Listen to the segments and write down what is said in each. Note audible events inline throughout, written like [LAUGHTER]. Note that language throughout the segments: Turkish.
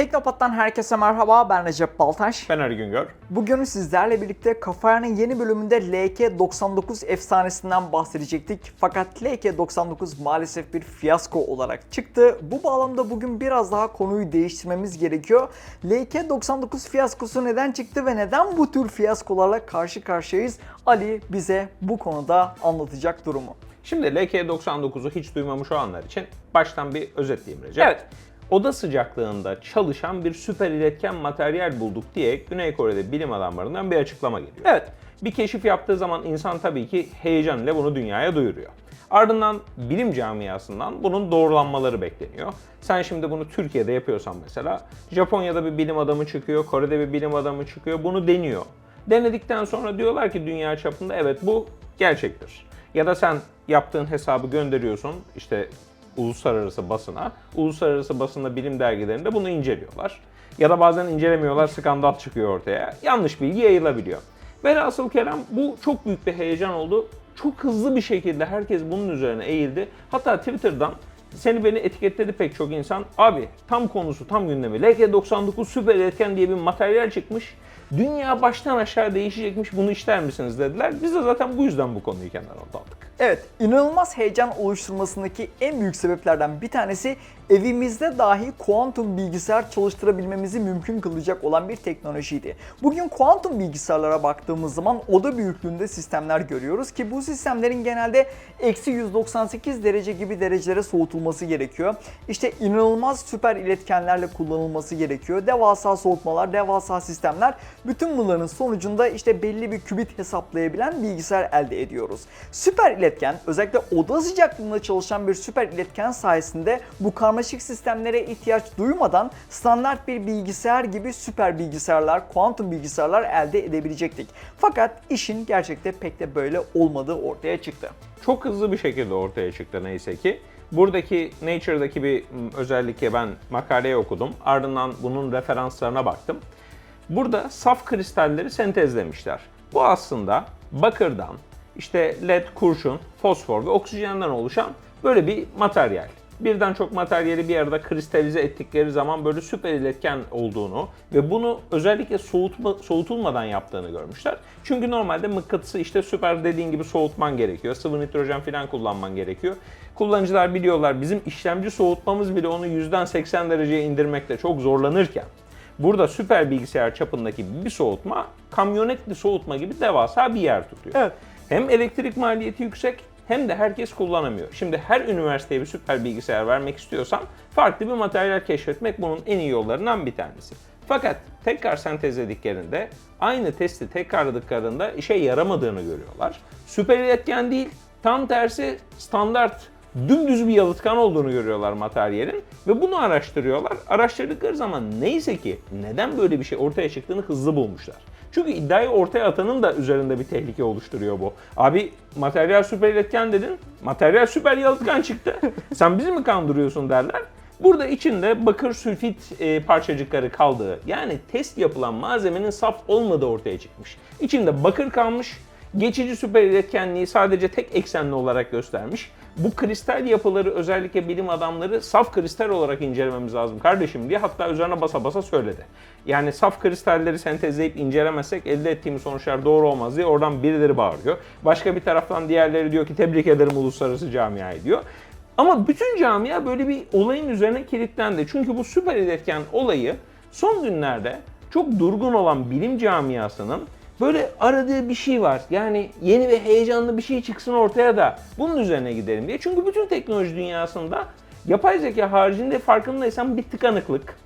Teknopat'tan herkese merhaba, ben Recep Baltaş. Ben Ali Güngör. Bugün sizlerle birlikte Kafaya'nın yeni bölümünde LK99 efsanesinden bahsedecektik. Fakat LK99 maalesef bir fiyasko olarak çıktı. Bu bağlamda bugün biraz daha konuyu değiştirmemiz gerekiyor. LK99 fiyaskosu neden çıktı ve neden bu tür fiyaskolarla karşı karşıyayız? Ali bize bu konuda anlatacak durumu. Şimdi LK99'u hiç duymamış olanlar için baştan bir özetleyeyim Recep. Evet. Oda sıcaklığında çalışan bir süper iletken materyal bulduk diye Güney Kore'de bilim adamlarından bir açıklama geliyor. Evet. Bir keşif yaptığı zaman insan tabii ki heyecan ile bunu dünyaya duyuruyor. Ardından bilim camiasından bunun doğrulanmaları bekleniyor. Sen şimdi bunu Türkiye'de yapıyorsan mesela Japonya'da bir bilim adamı çıkıyor, Kore'de bir bilim adamı çıkıyor, bunu deniyor. Denedikten sonra diyorlar ki dünya çapında evet bu gerçektir. Ya da sen yaptığın hesabı gönderiyorsun işte uluslararası basına. Uluslararası basında bilim dergilerinde bunu inceliyorlar. Ya da bazen incelemiyorlar, skandal çıkıyor ortaya. Yanlış bilgi yayılabiliyor. Velhasıl Kerem bu çok büyük bir heyecan oldu. Çok hızlı bir şekilde herkes bunun üzerine eğildi. Hatta Twitter'dan seni beni etiketledi pek çok insan. Abi tam konusu, tam gündemi. LK99 süper iletken diye bir materyal çıkmış. Dünya baştan aşağı değişecekmiş bunu ister misiniz dediler. Biz de zaten bu yüzden bu konuyu kenara aldık. Evet, inanılmaz heyecan oluşturmasındaki en büyük sebeplerden bir tanesi evimizde dahi kuantum bilgisayar çalıştırabilmemizi mümkün kılacak olan bir teknolojiydi. Bugün kuantum bilgisayarlara baktığımız zaman oda büyüklüğünde sistemler görüyoruz ki bu sistemlerin genelde eksi 198 derece gibi derecelere soğutulması gerekiyor. İşte inanılmaz süper iletkenlerle kullanılması gerekiyor. Devasa soğutmalar, devasa sistemler. Bütün bunların sonucunda işte belli bir kübit hesaplayabilen bilgisayar elde ediyoruz. Süper iletken özellikle oda sıcaklığında çalışan bir süper iletken sayesinde bu karmaşık sistemlere ihtiyaç duymadan standart bir bilgisayar gibi süper bilgisayarlar, kuantum bilgisayarlar elde edebilecektik. Fakat işin gerçekte pek de böyle olmadığı ortaya çıktı. Çok hızlı bir şekilde ortaya çıktı neyse ki. Buradaki Nature'daki bir m, özellikle ben makaleyi okudum. Ardından bunun referanslarına baktım. Burada saf kristalleri sentezlemişler. Bu aslında bakırdan, işte led, kurşun, fosfor ve oksijenden oluşan böyle bir materyal. Birden çok materyali bir arada kristalize ettikleri zaman böyle süper iletken olduğunu ve bunu özellikle soğutma, soğutulmadan yaptığını görmüşler. Çünkü normalde mıknatısı işte süper dediğin gibi soğutman gerekiyor. Sıvı nitrojen falan kullanman gerekiyor. Kullanıcılar biliyorlar bizim işlemci soğutmamız bile onu yüzden 80 dereceye indirmekte çok zorlanırken Burada süper bilgisayar çapındaki bir soğutma kamyonetli soğutma gibi devasa bir yer tutuyor. Evet. Hem elektrik maliyeti yüksek hem de herkes kullanamıyor. Şimdi her üniversiteye bir süper bilgisayar vermek istiyorsan farklı bir materyal keşfetmek bunun en iyi yollarından bir tanesi. Fakat tekrar sentezlediklerinde aynı testi tekrarladıklarında işe yaramadığını görüyorlar. Süper iletken değil, tam tersi standart dümdüz bir yalıtkan olduğunu görüyorlar materyalin ve bunu araştırıyorlar. Araştırdıkları zaman neyse ki neden böyle bir şey ortaya çıktığını hızlı bulmuşlar. Çünkü iddiayı ortaya atanın da üzerinde bir tehlike oluşturuyor bu. Abi materyal süper iletken dedin, materyal süper yalıtkan çıktı. [LAUGHS] Sen bizi mi kandırıyorsun derler. Burada içinde bakır sülfit e, parçacıkları kaldığı yani test yapılan malzemenin saf olmadığı ortaya çıkmış. İçinde bakır kalmış, geçici süper iletkenliği sadece tek eksenli olarak göstermiş. Bu kristal yapıları özellikle bilim adamları saf kristal olarak incelememiz lazım kardeşim diye hatta üzerine basa basa söyledi. Yani saf kristalleri sentezleyip incelemezsek elde ettiğimiz sonuçlar doğru olmaz diye oradan birileri bağırıyor. Başka bir taraftan diğerleri diyor ki tebrik ederim uluslararası camiayı diyor. Ama bütün camia böyle bir olayın üzerine kilitlendi. Çünkü bu süper iletken olayı son günlerde çok durgun olan bilim camiasının böyle aradığı bir şey var. Yani yeni ve heyecanlı bir şey çıksın ortaya da bunun üzerine gidelim diye. Çünkü bütün teknoloji dünyasında yapay zeka haricinde farkındaysan bir tıkanıklık.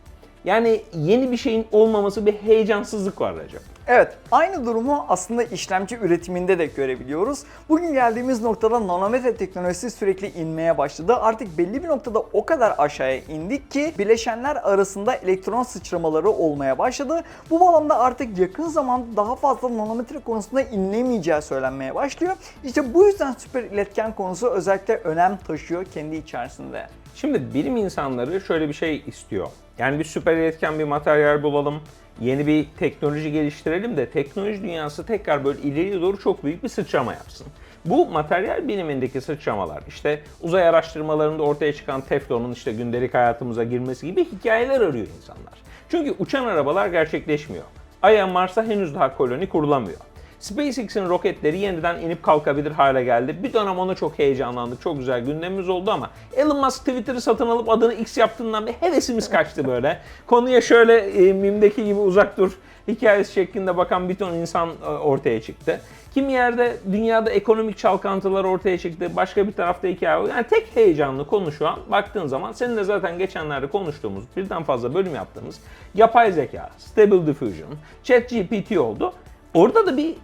Yani yeni bir şeyin olmaması bir heyecansızlık var Recep. Evet, aynı durumu aslında işlemci üretiminde de görebiliyoruz. Bugün geldiğimiz noktada nanometre teknolojisi sürekli inmeye başladı. Artık belli bir noktada o kadar aşağıya indik ki bileşenler arasında elektron sıçramaları olmaya başladı. Bu bağlamda artık yakın zamanda daha fazla nanometre konusunda inilemeyeceği söylenmeye başlıyor. İşte bu yüzden süper iletken konusu özellikle önem taşıyor kendi içerisinde. Şimdi bilim insanları şöyle bir şey istiyor. Yani bir süper iletken bir materyal bulalım, yeni bir teknoloji geliştirelim de teknoloji dünyası tekrar böyle ileriye doğru çok büyük bir sıçrama yapsın. Bu materyal bilimindeki sıçramalar, işte uzay araştırmalarında ortaya çıkan teflonun işte gündelik hayatımıza girmesi gibi hikayeler arıyor insanlar. Çünkü uçan arabalar gerçekleşmiyor. Ay'a Mars'a henüz daha koloni kurulamıyor. SpaceX'in roketleri yeniden inip kalkabilir hale geldi. Bir dönem ona çok heyecanlandık. Çok güzel gündemimiz oldu ama Elon Musk Twitter'ı satın alıp adını X yaptığından bir hevesimiz kaçtı böyle. [LAUGHS] Konuya şöyle e, mimdeki gibi uzak dur hikayesi şeklinde bakan bir ton insan e, ortaya çıktı. Kimi yerde dünyada ekonomik çalkantılar ortaya çıktı. Başka bir tarafta hikaye var. Yani tek heyecanlı konu şu an baktığın zaman seninle zaten geçenlerde konuştuğumuz birden fazla bölüm yaptığımız yapay zeka, Stable Diffusion, ChatGPT oldu. Orada da bir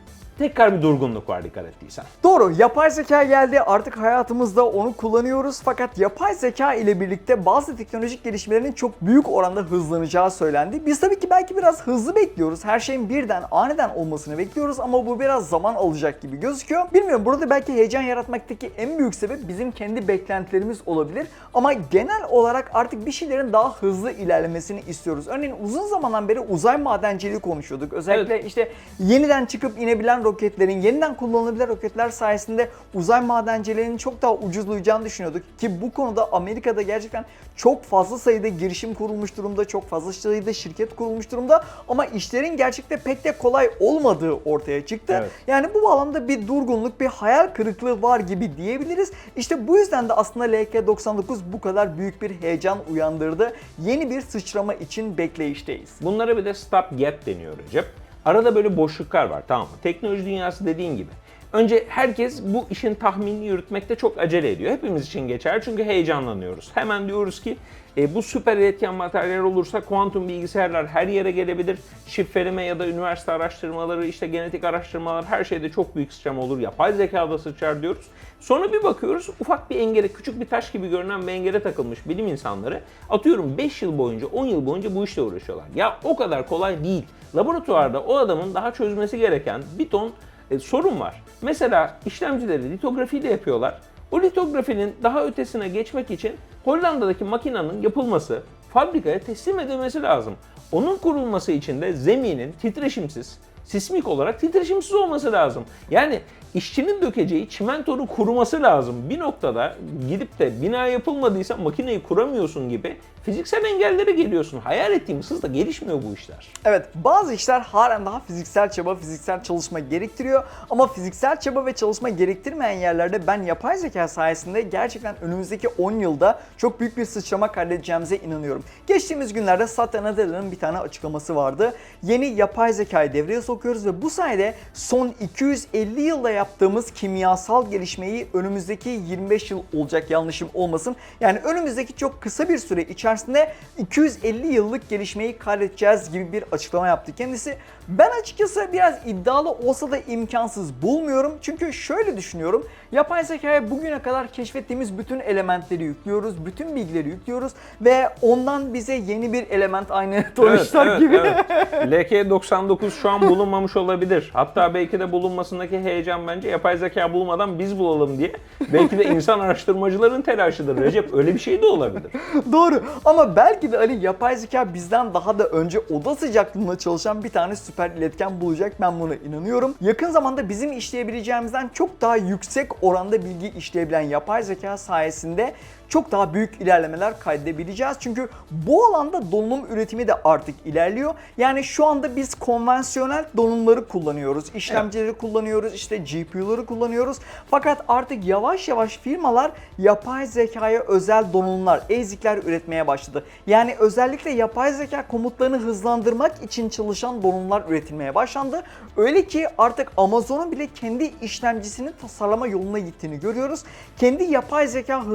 tekrar bir durgunluk var dikkat ettiysen. Doğru, yapay zeka geldi. Artık hayatımızda onu kullanıyoruz. Fakat yapay zeka ile birlikte bazı teknolojik gelişmelerin çok büyük oranda hızlanacağı söylendi. Biz tabii ki belki biraz hızlı bekliyoruz. Her şeyin birden, aniden olmasını bekliyoruz ama bu biraz zaman alacak gibi gözüküyor. Bilmiyorum burada belki heyecan yaratmaktaki en büyük sebep bizim kendi beklentilerimiz olabilir. Ama genel olarak artık bir şeylerin daha hızlı ilerlemesini istiyoruz. Örneğin uzun zamandan beri uzay madenciliği konuşuyorduk. Özellikle işte yeniden çıkıp inebilen roketlerin, yeniden kullanılabilir roketler sayesinde uzay madenciliğinin çok daha ucuzlayacağını düşünüyorduk. Ki bu konuda Amerika'da gerçekten çok fazla sayıda girişim kurulmuş durumda, çok fazla sayıda şirket kurulmuş durumda ama işlerin gerçekte pek de kolay olmadığı ortaya çıktı. Evet. Yani bu bağlamda bir durgunluk, bir hayal kırıklığı var gibi diyebiliriz. İşte bu yüzden de aslında LK99 bu kadar büyük bir heyecan uyandırdı. Yeni bir sıçrama için bekleyişteyiz. Bunlara bir de stop gap deniyor Recep. Arada böyle boşluklar var tamam mı? Teknoloji dünyası dediğin gibi. Önce herkes bu işin tahminini yürütmekte çok acele ediyor. Hepimiz için geçer çünkü heyecanlanıyoruz. Hemen diyoruz ki e, bu süper iletken materyal olursa kuantum bilgisayarlar her yere gelebilir. Şifreleme ya da üniversite araştırmaları, işte genetik araştırmalar her şeyde çok büyük sıçrama olur. Yapay zekada sıçrar diyoruz. Sonra bir bakıyoruz ufak bir engele, küçük bir taş gibi görünen bir engele takılmış bilim insanları. Atıyorum 5 yıl boyunca, 10 yıl boyunca bu işle uğraşıyorlar. Ya o kadar kolay değil. Laboratuvarda o adamın daha çözmesi gereken bir ton e, sorun var. Mesela işlemcileri litografiyle yapıyorlar. O litografinin daha ötesine geçmek için Hollanda'daki makinenin yapılması, fabrikaya teslim edilmesi lazım. Onun kurulması için de zeminin titreşimsiz, sismik olarak titreşimsiz olması lazım. Yani işçinin dökeceği çimentonun kuruması lazım. Bir noktada gidip de bina yapılmadıysa makineyi kuramıyorsun gibi fiziksel engellere geliyorsun. Hayal ettiğimiz hızla gelişmiyor bu işler. Evet bazı işler halen daha fiziksel çaba, fiziksel çalışma gerektiriyor. Ama fiziksel çaba ve çalışma gerektirmeyen yerlerde ben yapay zeka sayesinde gerçekten önümüzdeki 10 yılda çok büyük bir sıçrama kaydedeceğimize inanıyorum. Geçtiğimiz günlerde Satya Nadella'nın bir tane açıklaması vardı. Yeni yapay zekayı devreye sokuyoruz ve bu sayede son 250 yılda yaptığımız kimyasal gelişmeyi önümüzdeki 25 yıl olacak yanlışım olmasın. Yani önümüzdeki çok kısa bir süre içerisinde 250 yıllık gelişmeyi kaydedeceğiz gibi bir açıklama yaptı kendisi. Ben açıkçası biraz iddialı olsa da imkansız bulmuyorum. Çünkü şöyle düşünüyorum. Yapay zekaya bugüne kadar keşfettiğimiz bütün elementleri yüklüyoruz, bütün bilgileri yüklüyoruz ve ondan bize yeni bir element aynı [LAUGHS] Tony Stark gibi. LK99 şu an bulunmamış olabilir. Hatta belki de bulunmasındaki heyecan bence yapay zeka bulmadan biz bulalım diye. Belki de insan [LAUGHS] araştırmacıların telaşıdır Recep. Öyle bir şey de olabilir. Doğru ama belki de Ali yapay zeka bizden daha da önce oda sıcaklığında çalışan bir tane süper iletken bulacak ben buna inanıyorum. Yakın zamanda bizim işleyebileceğimizden çok daha yüksek oranda bilgi işleyebilen yapay zeka sayesinde çok daha büyük ilerlemeler kaydedebileceğiz. Çünkü bu alanda donanım üretimi de artık ilerliyor. Yani şu anda biz konvansiyonel donanımları kullanıyoruz. İşlemcileri kullanıyoruz, işte GPU'ları kullanıyoruz. Fakat artık yavaş yavaş firmalar yapay zekaya özel donanımlar, ASIC'ler üretmeye başladı. Yani özellikle yapay zeka komutlarını hızlandırmak için çalışan donanımlar üretilmeye başlandı. Öyle ki artık Amazon'un bile kendi işlemcisini tasarlama yoluna gittiğini görüyoruz. Kendi yapay zeka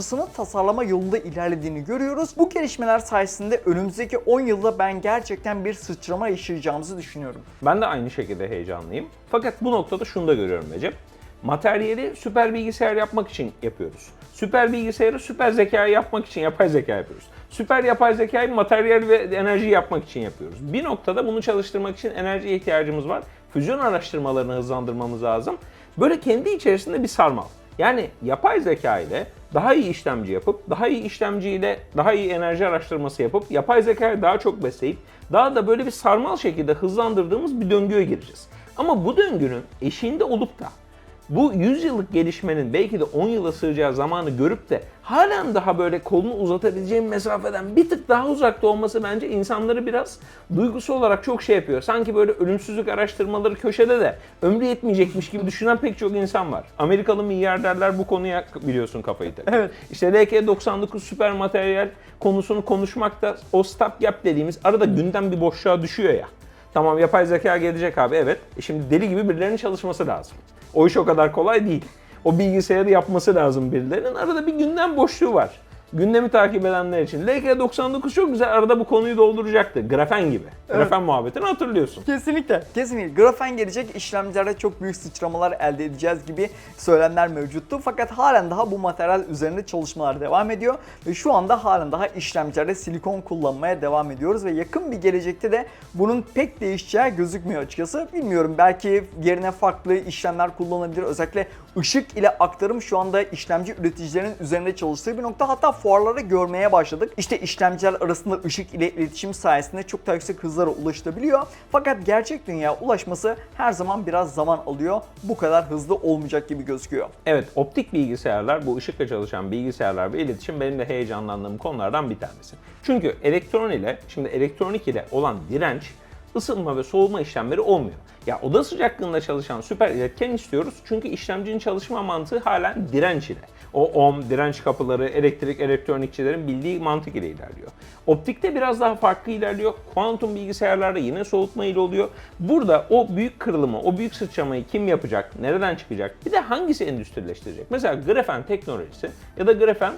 hızlandırıcısını tasarlama yolunda ilerlediğini görüyoruz. Bu gelişmeler sayesinde önümüzdeki 10 yılda ben gerçekten bir sıçrama yaşayacağımızı düşünüyorum. Ben de aynı şekilde heyecanlıyım. Fakat bu noktada şunu da görüyorum Recep. Materyali süper bilgisayar yapmak için yapıyoruz. Süper bilgisayarı süper zeka yapmak için yapay zeka yapıyoruz. Süper yapay zekayı materyal ve enerji yapmak için yapıyoruz. Bir noktada bunu çalıştırmak için enerjiye ihtiyacımız var. Füzyon araştırmalarını hızlandırmamız lazım. Böyle kendi içerisinde bir sarmal. Yani yapay zeka ile daha iyi işlemci yapıp, daha iyi işlemciyle daha iyi enerji araştırması yapıp, yapay zekayı daha çok besleyip, daha da böyle bir sarmal şekilde hızlandırdığımız bir döngüye gireceğiz. Ama bu döngünün eşiğinde olup da bu 100 yıllık gelişmenin belki de 10 yıla sığacağı zamanı görüp de halen daha böyle kolunu uzatabileceğim mesafeden bir tık daha uzakta olması bence insanları biraz duygusu olarak çok şey yapıyor. Sanki böyle ölümsüzlük araştırmaları köşede de ömrü yetmeyecekmiş gibi düşünen pek çok insan var. Amerikalı milyarderler bu konuya biliyorsun kafayı takıyor. Evet. İşte LK99 süper materyal konusunu konuşmakta o stop gap dediğimiz arada gündem bir boşluğa düşüyor ya. Tamam yapay zeka gelecek abi evet. E şimdi deli gibi birilerinin çalışması lazım. O iş o kadar kolay değil. O bilgisayarı yapması lazım birilerinin. Arada bir gündem boşluğu var. Gündemi takip edenler için. LK99 çok güzel arada bu konuyu dolduracaktı. Grafen gibi. Grafen muhabbetini hatırlıyorsun. Kesinlikle. Kesinlikle. Grafen gelecek işlemcilerde çok büyük sıçramalar elde edeceğiz gibi söylemler mevcuttu. Fakat halen daha bu materyal üzerinde çalışmalar devam ediyor. Ve şu anda halen daha işlemcilerde silikon kullanmaya devam ediyoruz. Ve yakın bir gelecekte de bunun pek değişeceği gözükmüyor açıkçası. Bilmiyorum belki yerine farklı işlemler kullanılabilir. Özellikle ışık ile aktarım şu anda işlemci üreticilerinin üzerinde çalıştığı bir nokta. Hatta fuarları görmeye başladık. İşte işlemciler arasında ışık ile iletişim sayesinde çok daha yüksek hızlara ulaşılabiliyor. Fakat gerçek dünya ulaşması her zaman biraz zaman alıyor. Bu kadar hızlı olmayacak gibi gözüküyor. Evet, optik bilgisayarlar, bu ışıkla çalışan bilgisayarlar ve iletişim benim de heyecanlandığım konulardan bir tanesi. Çünkü elektron ile, şimdi elektronik ile olan direnç, ısınma ve soğuma işlemleri olmuyor. Ya oda sıcaklığında çalışan süper iletken istiyoruz çünkü işlemcinin çalışma mantığı halen direnç ile. O ohm, direnç kapıları, elektrik, elektronikçilerin bildiği mantık ile ilerliyor. Optikte biraz daha farklı ilerliyor. Kuantum bilgisayarlarda yine soğutma ile oluyor. Burada o büyük kırılımı, o büyük sıçramayı kim yapacak, nereden çıkacak, bir de hangisi endüstrileştirecek? Mesela grafen teknolojisi ya da grafen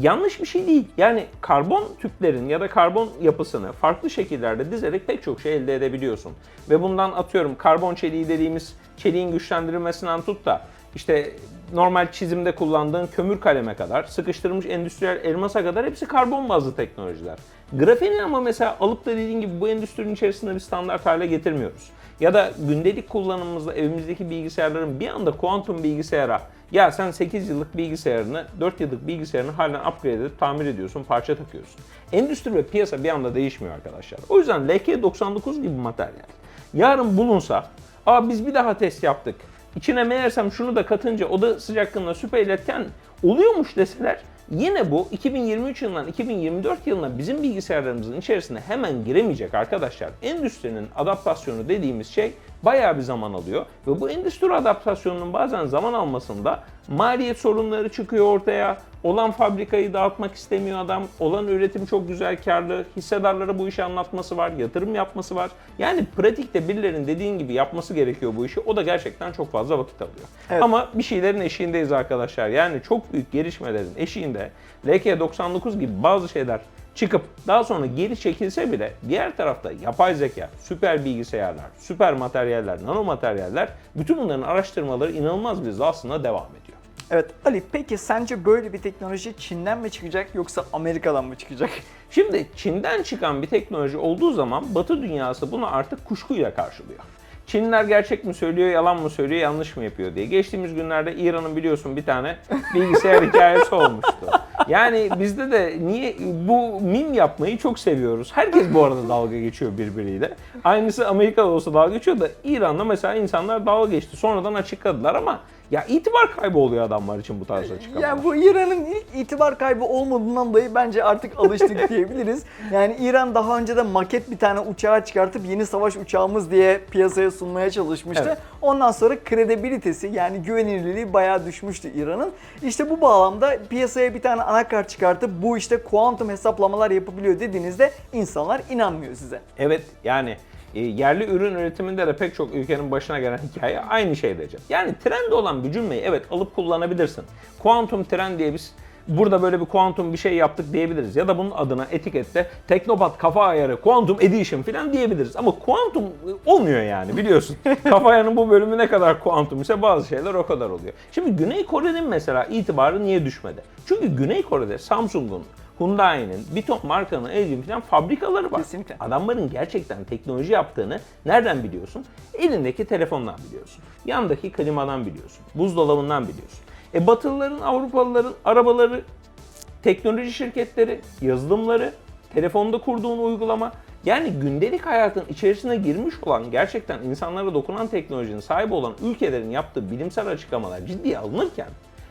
yanlış bir şey değil. Yani karbon tüplerin ya da karbon yapısını farklı şekillerde dizerek pek çok şey elde edebiliyorsun. Ve bundan atıyorum karbon çeliği dediğimiz çeliğin güçlendirilmesinden tut da işte normal çizimde kullandığın kömür kaleme kadar, sıkıştırılmış endüstriyel elmasa kadar hepsi karbon bazlı teknolojiler. Grafeni ama mesela alıp da dediğin gibi bu endüstrinin içerisinde bir standart hale getirmiyoruz. Ya da gündelik kullanımımızda evimizdeki bilgisayarların bir anda kuantum bilgisayara ya sen 8 yıllık bilgisayarını 4 yıllık bilgisayarını halen upgrade edip tamir ediyorsun, parça takıyorsun. Endüstri ve piyasa bir anda değişmiyor arkadaşlar. O yüzden LK99 gibi materyal yarın bulunsa, aa biz bir daha test yaptık. İçine meğersem şunu da katınca oda sıcaklığında süper iletken oluyormuş deseler yine bu 2023 yılından 2024 yılına bizim bilgisayarlarımızın içerisine hemen giremeyecek arkadaşlar. Endüstrinin adaptasyonu dediğimiz şey bayağı bir zaman alıyor ve bu endüstri adaptasyonunun bazen zaman almasında maliyet sorunları çıkıyor ortaya. Olan fabrikayı dağıtmak istemiyor adam. Olan üretim çok güzel karlı. Hissedarlara bu işi anlatması var. Yatırım yapması var. Yani pratikte birilerinin dediğin gibi yapması gerekiyor bu işi. O da gerçekten çok fazla vakit alıyor. Evet. Ama bir şeylerin eşiğindeyiz arkadaşlar. Yani çok büyük gelişmelerin eşiğinde LK99 gibi bazı şeyler çıkıp daha sonra geri çekilse bile diğer tarafta yapay zeka, süper bilgisayarlar, süper materyaller, nanomateryaller bütün bunların araştırmaları inanılmaz bir hızla aslında devam ediyor. Evet Ali peki sence böyle bir teknoloji Çin'den mi çıkacak yoksa Amerika'dan mı çıkacak? Şimdi Çin'den çıkan bir teknoloji olduğu zaman Batı dünyası bunu artık kuşkuyla karşılıyor. Çinliler gerçek mi söylüyor, yalan mı söylüyor, yanlış mı yapıyor diye. Geçtiğimiz günlerde İran'ın biliyorsun bir tane bilgisayar hikayesi olmuştu. Yani bizde de niye bu mim yapmayı çok seviyoruz. Herkes bu arada dalga geçiyor birbiriyle. Aynısı Amerika'da olsa dalga geçiyor da İran'da mesela insanlar dalga geçti. Sonradan açıkladılar ama ya itibar kaybı oluyor adamlar için bu tarz açıklamalar. Yani bu İran'ın ilk itibar kaybı olmadığından dolayı bence artık alıştık [LAUGHS] diyebiliriz. Yani İran daha önce de maket bir tane uçağı çıkartıp yeni savaş uçağımız diye piyasaya sunmaya çalışmıştı. Evet. Ondan sonra kredibilitesi yani güvenilirliği bayağı düşmüştü İran'ın. İşte bu bağlamda piyasaya bir tane anakart çıkartıp bu işte kuantum hesaplamalar yapabiliyor dediğinizde insanlar inanmıyor size. Evet yani yerli ürün üretiminde de pek çok ülkenin başına gelen hikaye aynı şey diyeceğim. Yani trend olan bir cümleyi evet alıp kullanabilirsin. Kuantum trend diye biz burada böyle bir kuantum bir şey yaptık diyebiliriz. Ya da bunun adına etikette Teknopat kafa ayarı, Quantum Edition falan diyebiliriz. Ama kuantum olmuyor yani biliyorsun. [LAUGHS] kafa ayarının bu bölümü ne kadar kuantum ise bazı şeyler o kadar oluyor. Şimdi Güney Kore'nin mesela itibarı niye düşmedi? Çünkü Güney Kore'de Samsung'un Hyundai'nin, bir ton markanın, LG'nin falan fabrikaları var. Kesinlikle. Adamların gerçekten teknoloji yaptığını nereden biliyorsun? Elindeki telefondan biliyorsun. Yandaki klimadan biliyorsun. Buzdolabından biliyorsun. E Batılıların, Avrupalıların arabaları, teknoloji şirketleri, yazılımları, telefonda kurduğun uygulama yani gündelik hayatın içerisine girmiş olan gerçekten insanlara dokunan teknolojinin sahibi olan ülkelerin yaptığı bilimsel açıklamalar ciddiye alınırken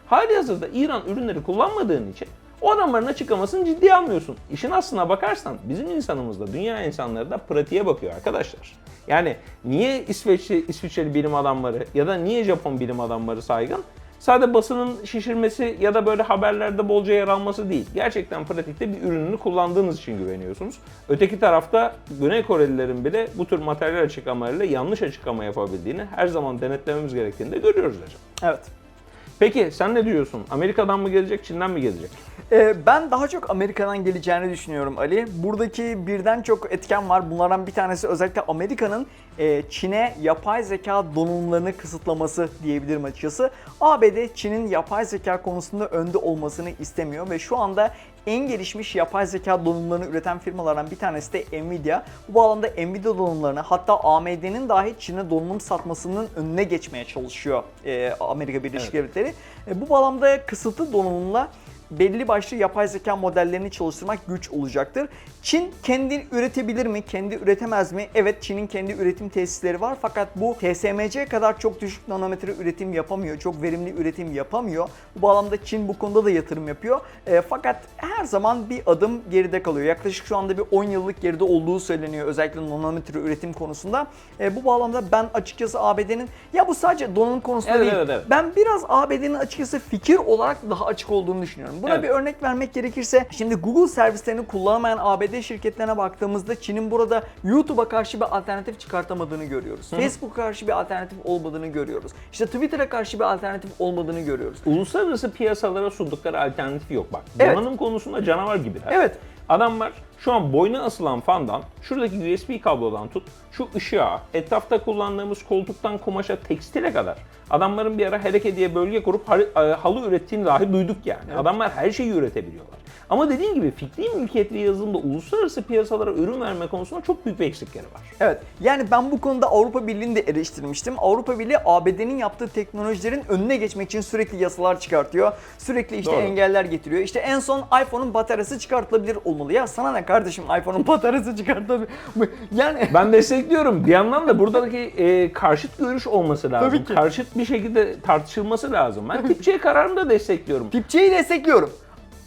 hali hazırda İran ürünleri kullanmadığın için o adamların açıklamasını ciddiye almıyorsun. İşin aslına bakarsan bizim insanımız da dünya insanları da pratiğe bakıyor arkadaşlar. Yani niye İsveçli, İsviçreli bilim adamları ya da niye Japon bilim adamları saygın? Sadece basının şişirmesi ya da böyle haberlerde bolca yer alması değil. Gerçekten pratikte bir ürününü kullandığınız için güveniyorsunuz. Öteki tarafta Güney Korelilerin bile bu tür materyal açıklamalarıyla yanlış açıklama yapabildiğini her zaman denetlememiz gerektiğini de görüyoruz hocam. Evet. Peki sen ne diyorsun? Amerika'dan mı gelecek, Çin'den mi gelecek? Ee, ben daha çok Amerika'dan geleceğini düşünüyorum Ali. Buradaki birden çok etken var. Bunlardan bir tanesi özellikle Amerika'nın e, Çin'e yapay zeka donanımlarını kısıtlaması diyebilirim açıkçası. ABD Çin'in yapay zeka konusunda önde olmasını istemiyor ve şu anda en gelişmiş yapay zeka donanımlarını üreten firmalardan bir tanesi de Nvidia. Bu bağlamda Nvidia donanımlarını hatta AMD'nin dahi Çin'e donanım satmasının önüne geçmeye çalışıyor e, Amerika Birleşik Devletleri. E, bu bağlamda kısıtlı donanımla belli başlı yapay zeka modellerini çalıştırmak güç olacaktır. Çin kendi üretebilir mi, kendi üretemez mi? Evet Çin'in kendi üretim tesisleri var fakat bu TSMC kadar çok düşük nanometre üretim yapamıyor, çok verimli üretim yapamıyor. Bu bağlamda Çin bu konuda da yatırım yapıyor. E, fakat her zaman bir adım geride kalıyor. Yaklaşık şu anda bir 10 yıllık geride olduğu söyleniyor özellikle nanometre üretim konusunda. E, bu bağlamda ben açıkçası ABD'nin ya bu sadece donanım konusunda Evet, değil. evet, evet. Ben biraz ABD'nin açıkçası fikir olarak daha açık olduğunu düşünüyorum. Buna Evet. bir örnek vermek gerekirse şimdi Google servislerini kullanamayan ABD şirketlerine baktığımızda Çin'in burada YouTube'a karşı bir alternatif çıkartamadığını görüyoruz. Facebook'a karşı bir alternatif olmadığını görüyoruz. İşte Twitter'a karşı bir alternatif olmadığını görüyoruz. Uluslararası piyasalara sundukları alternatif yok bak. Evet. Donanım konusunda canavar gibiler. Evet. Adamlar şu an boyuna asılan fandan, şuradaki USB kablodan tut, şu ışığa, etrafta kullandığımız koltuktan kumaşa, tekstile kadar. Adamların bir ara Hereke diye bölge kurup e, halı ürettiğini dahi duyduk yani. Adamlar her şeyi üretebiliyorlar. Ama dediğim gibi fikri mülkiyetli yazılımda uluslararası piyasalara ürün verme konusunda çok büyük bir eksikleri var. Evet. Yani ben bu konuda Avrupa Birliği'ni de eleştirmiştim. Avrupa Birliği ABD'nin yaptığı teknolojilerin önüne geçmek için sürekli yasalar çıkartıyor. Sürekli işte Doğru. engeller getiriyor. İşte en son iPhone'un bataryası çıkartılabilir olmalı. Ya sana ne kardeşim iPhone'un bataryası çıkartılabilir. Yani [LAUGHS] Ben destekliyorum. Bir yandan da buradaki e, karşıt görüş olması lazım. Tabii ki. Karşıt bir şekilde tartışılması lazım. Ben tip C kararını da destekliyorum. tip C'yi destekliyorum.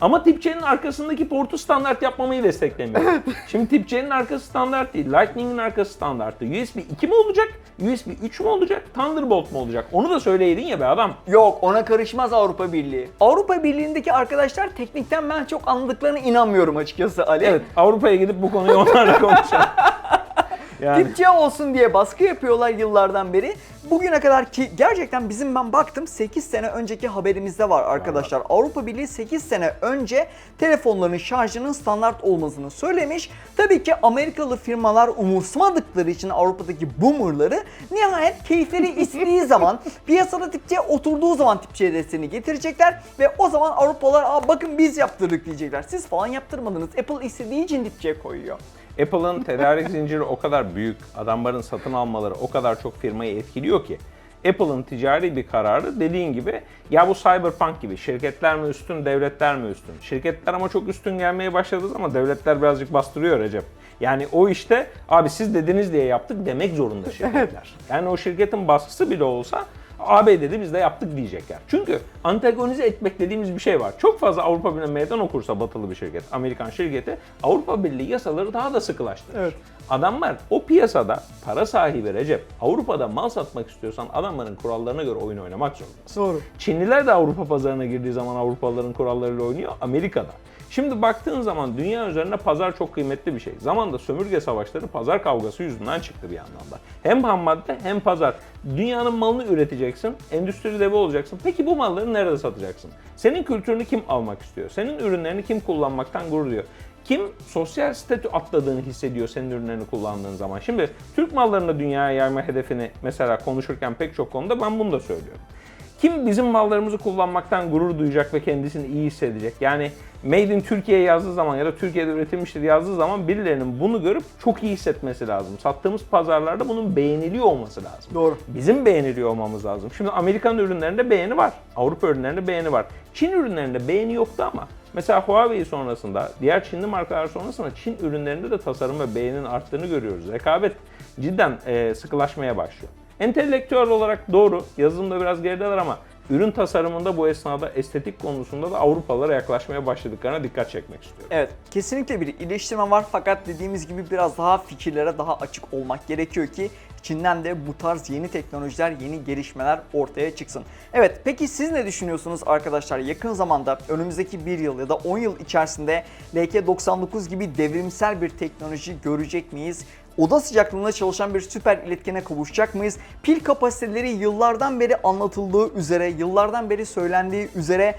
Ama tip C'nin arkasındaki portu standart yapmamayı desteklemiyorum. Şimdi tip C'nin arkası standart değil. Lightning'in arkası standarttı. USB 2 mi olacak? USB 3 mü olacak? Thunderbolt mu olacak? Onu da söyleydin ya be adam. Yok ona karışmaz Avrupa Birliği. Avrupa Birliği'ndeki arkadaşlar teknikten ben çok anladıklarına inanmıyorum açıkçası Ali. Evet Avrupa'ya gidip bu konuyu onlarla konuşalım. [LAUGHS] Yani. Tip C olsun diye baskı yapıyorlar yıllardan beri. Bugüne kadar ki gerçekten bizim ben baktım 8 sene önceki haberimizde var arkadaşlar. Avrupa Birliği 8 sene önce telefonların şarjının standart olmasını söylemiş. Tabii ki Amerikalı firmalar umursamadıkları için Avrupa'daki boomerları nihayet keyifleri [LAUGHS] istediği zaman piyasada tip C oturduğu zaman tip C desteğini getirecekler ve o zaman Avrupalılar Aa, bakın biz yaptırdık diyecekler. Siz falan yaptırmadınız. Apple istediği için tip C koyuyor. Apple'ın tedarik zinciri o kadar büyük, adamların satın almaları o kadar çok firmayı etkiliyor ki Apple'ın ticari bir kararı dediğin gibi ya bu Cyberpunk gibi şirketler mi üstün, devletler mi üstün? Şirketler ama çok üstün gelmeye başladı ama devletler birazcık bastırıyor Recep. Yani o işte abi siz dediniz diye yaptık demek zorunda şirketler. Yani o şirketin baskısı bile olsa AB dedi biz de yaptık diyecekler. Çünkü antagonize etmek dediğimiz bir şey var. Çok fazla Avrupa Birliği meydan okursa batılı bir şirket, Amerikan şirketi Avrupa Birliği yasaları daha da sıkılaştırır. Evet. Adamlar o piyasada para sahibi Recep, Avrupa'da mal satmak istiyorsan adamların kurallarına göre oyun oynamak zorundasın. Doğru. Çinliler de Avrupa pazarına girdiği zaman Avrupalıların kurallarıyla oynuyor, Amerika'da. Şimdi baktığın zaman dünya üzerinde pazar çok kıymetli bir şey. Zamanda sömürge savaşları pazar kavgası yüzünden çıktı bir yandan da. Hem ham madde hem pazar. Dünyanın malını üreteceksin, endüstri devi olacaksın. Peki bu malları nerede satacaksın? Senin kültürünü kim almak istiyor? Senin ürünlerini kim kullanmaktan gurur duyuyor? Kim sosyal statü atladığını hissediyor senin ürünlerini kullandığın zaman? Şimdi Türk mallarını dünyaya yayma hedefini mesela konuşurken pek çok konuda ben bunu da söylüyorum. Kim bizim mallarımızı kullanmaktan gurur duyacak ve kendisini iyi hissedecek? Yani Made in Türkiye yazdığı zaman ya da Türkiye'de üretilmiştir yazdığı zaman birilerinin bunu görüp çok iyi hissetmesi lazım. Sattığımız pazarlarda bunun beğeniliyor olması lazım. Doğru. Bizim beğeniliyor olmamız lazım. Şimdi Amerikan ürünlerinde beğeni var. Avrupa ürünlerinde beğeni var. Çin ürünlerinde beğeni yoktu ama Mesela Huawei sonrasında, diğer Çinli markalar sonrasında Çin ürünlerinde de tasarım ve beğeninin arttığını görüyoruz. Rekabet cidden e, sıkılaşmaya başlıyor. Entelektüel olarak doğru, yazılımda biraz gerideler ama ürün tasarımında bu esnada estetik konusunda da Avrupalılara yaklaşmaya başladıklarına dikkat çekmek istiyorum. Evet, kesinlikle bir iyileştirme var fakat dediğimiz gibi biraz daha fikirlere daha açık olmak gerekiyor ki Çin'den de bu tarz yeni teknolojiler, yeni gelişmeler ortaya çıksın. Evet, peki siz ne düşünüyorsunuz arkadaşlar? Yakın zamanda önümüzdeki bir yıl ya da 10 yıl içerisinde LK99 gibi devrimsel bir teknoloji görecek miyiz? Oda sıcaklığında çalışan bir süper iletkene kavuşacak mıyız? Pil kapasiteleri yıllardan beri anlatıldığı üzere, yıllardan beri söylendiği üzere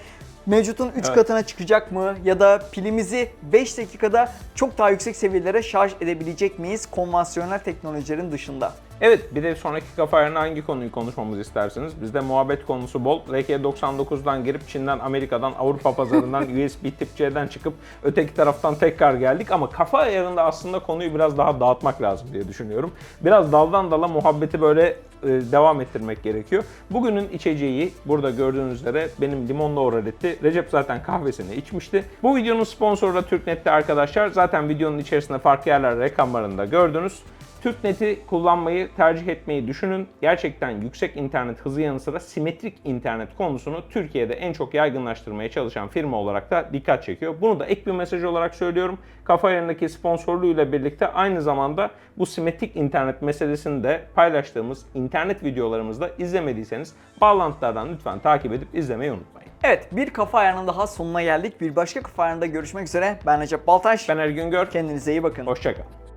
mevcutun 3 Evet. katına çıkacak mı? Ya da pilimizi 5 dakikada çok daha yüksek seviyelere şarj edebilecek miyiz konvansiyonel teknolojilerin dışında? Evet, bir de sonraki kafa ayarına hangi konuyu konuşmamızı isterseniz. Bizde muhabbet konusu bol. RK99'dan girip Çin'den, Amerika'dan, Avrupa pazarından [LAUGHS] USB tip C'den çıkıp öteki taraftan tekrar geldik. Ama kafa ayarında aslında konuyu biraz daha dağıtmak lazım diye düşünüyorum. Biraz daldan dala muhabbeti böyle e, devam ettirmek gerekiyor. Bugünün içeceği burada gördüğünüz üzere benim limonlu oraletti. Recep zaten kahvesini içmişti. Bu videonun sponsoru da TürkNet'te arkadaşlar. Zaten videonun içerisinde farklı yerler reklamlarında gördünüz. TürkNet'i kullanmayı tercih etmeyi düşünün. Gerçekten yüksek internet hızı yanı sıra simetrik internet konusunu Türkiye'de en çok yaygınlaştırmaya çalışan firma olarak da dikkat çekiyor. Bunu da ek bir mesaj olarak söylüyorum. Kafa yerindeki sponsorluğuyla birlikte aynı zamanda bu simetrik internet meselesini de paylaştığımız internet videolarımızda izlemediyseniz bağlantılardan lütfen takip edip izlemeyi unutmayın. Evet, bir kafa ayarının daha sonuna geldik. Bir başka kafa ayarında görüşmek üzere. Ben Recep Baltaş. Ben Ergün Gör. Kendinize iyi bakın. Hoşçakalın.